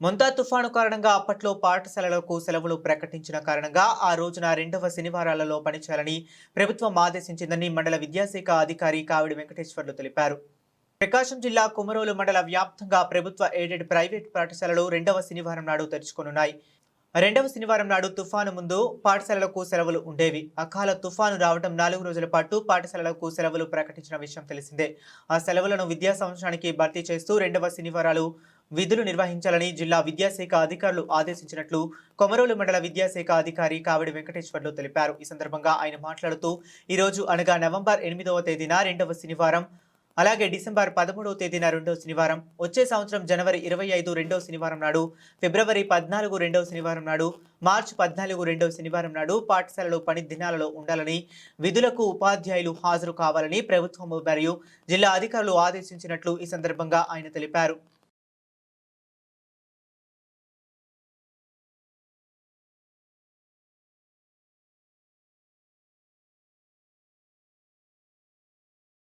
మొంతా తుఫాను కారణంగా అప్పట్లో పాఠశాలలకు సెలవులు ప్రకటించిన కారణంగా ఆ రోజున రెండవ శనివారాలలో పనిచేయాలని ప్రభుత్వం ఆదేశించిందని మండల విద్యాశాఖ అధికారి కావిడి వెంకటేశ్వర్లు తెలిపారు. ప్రకాశం జిల్లా కుమరోలు మండల వ్యాప్తంగా ప్రభుత్వ ఎయిడెడ్ ప్రైవేట్ పాఠశాలలు రెండవ శనివారం నాడు తెరుచుకోనున్నాయి. రెండవ శనివారం నాడు తుఫాను ముందు పాఠశాలలకు సెలవులు ఉండేవి. అకాల తుఫాను రావడం నాలుగు రోజుల పాటు పాఠశాలలకు సెలవులు ప్రకటించిన విషయం తెలిసిందే. ఆ సెలవులను విద్యా సంవత్సరానికి భర్తీ చేస్తూ రెండవ శనివారాలు విధులు నిర్వహించాలని జిల్లా విద్యాశాఖ అధికారులు ఆదేశించినట్లు కొమరోలు మండల విద్యాశాఖ అధికారి కావిడి వెంకటేశ్వర్లు తెలిపారు. ఈ సందర్భంగా ఆయన మాట్లాడుతూ ఈ రోజు అనగా నవంబర్ ఎనిమిదవ తేదీన రెండవ శనివారం అలాగే డిసెంబర్ పదమూడవ తేదీన రెండవ శనివారం వచ్చే సంవత్సరం జనవరి ఇరవై ఐదు రెండవ శనివారం నాడు ఫిబ్రవరి పద్నాలుగు రెండవ శనివారం నాడు మార్చి పద్నాలుగు రెండవ శనివారం నాడు పాఠశాలలు పని దినాలలో ఉండాలని విధులకు ఉపాధ్యాయులు హాజరు కావాలని ప్రభుత్వం మరియు జిల్లా అధికారులు ఆదేశించినట్లు ఈ సందర్భంగా ఆయన తెలిపారు.